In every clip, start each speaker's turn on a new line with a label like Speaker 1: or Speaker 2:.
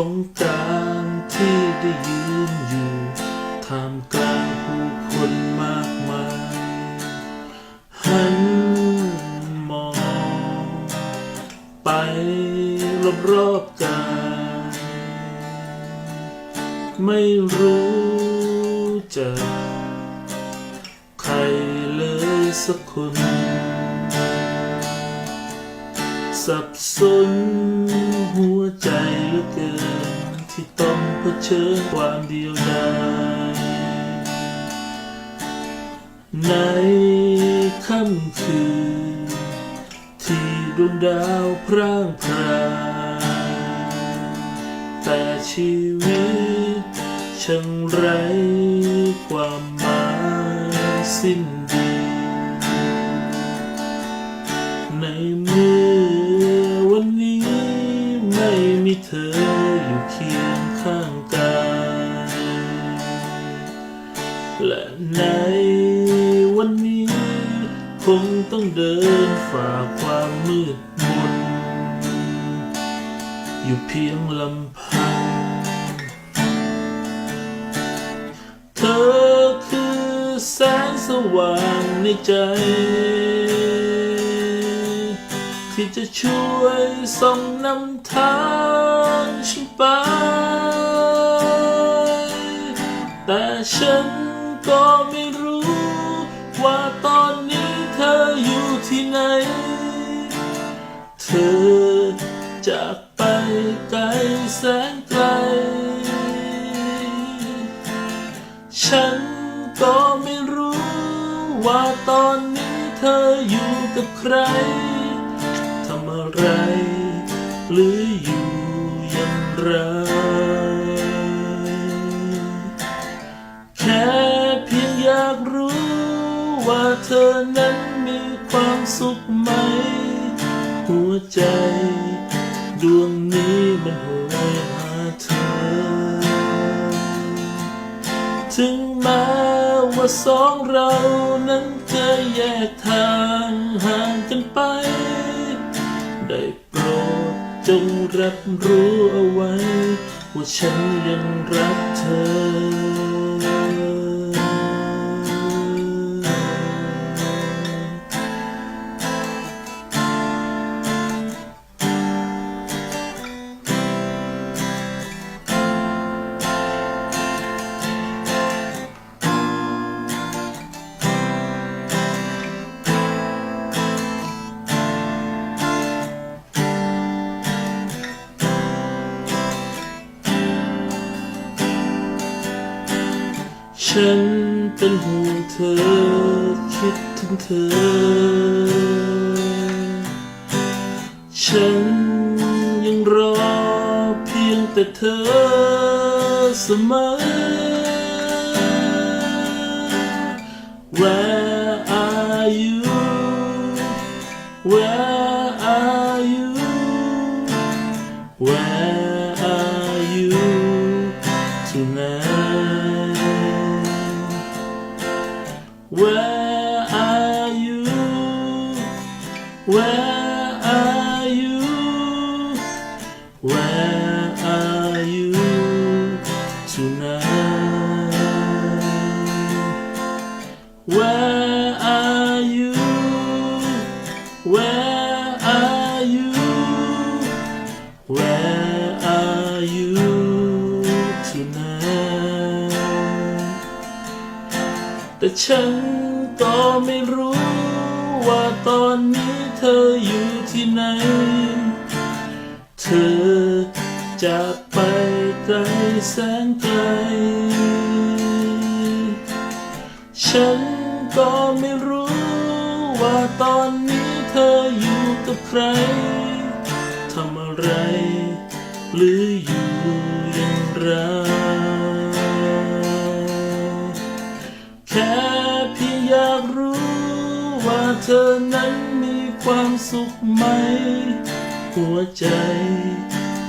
Speaker 1: ของการที่ได้ยืนอยู่ท่ามกลางผู้คนมากมายหันมอง ไปรอบๆกายไม่รู้จะ ใครเลยสักคน สับสน หัวใจเหลือเกิน ที่ต้องเผชิญความเดียวดายในค่ำคืน ที่ดวงดาวพร่างพรายแต่ชีวิตช่างไร้ ต้องเดินฝ่าความมืดมนอยู่เพียงลำพัง เธอคือแสงสว่างในใจ ที่จะช่วยส่องนำทางฉันไป แต่ฉันก็ไม่รู้ว่าตอนนี้ กับใครทำอะไร หรืออยู่อย่างไร แค่เพียงอยากรู้ว่าเธอนั้นมีความสุขไหม หัวใจ ดวงนี้มันโหยหาเธอ ถึงแม้ว่าสองเรานั้น แยกทางห่างกันไป ได้โปรดจงรับรู้เอาไว้ ว่าฉันยังรักเธอ ฉันเป็นห่วงเธอ คิดถึงเธอ ฉันยังรอเพียงแต่เธอเสมอ Where are you Where are you Where are you tonight Where are you? Where are you? Where are you tonight? Where are you? Where are you? Where are you tonight? The church ก็ไม่รู้ว่าตอนนี้เธออยู่ที่ไหน เธอจากไปไกลแสนไกล ฉันก็ไม่รู้ว่าตอนนี้เธออยู่กับใคร ทำอะไร หรืออยู่อย่างไร ว่าเธอนั้นมีความสุขไหม หัวใจ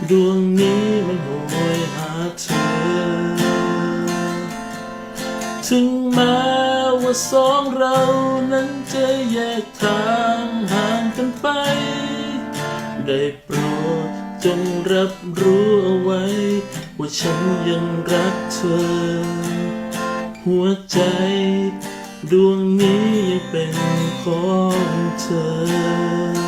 Speaker 1: ดวงนี้มันโหยหาเธอ ถึงแม้ว่าสองเรานั้นจะแยกทางห่างกันไป ได้โปรดจจงรับรู้เอาไว้ ว่าฉันยังรักเธอ หัวใจ ดวงนี้ยังเป็นของเธอ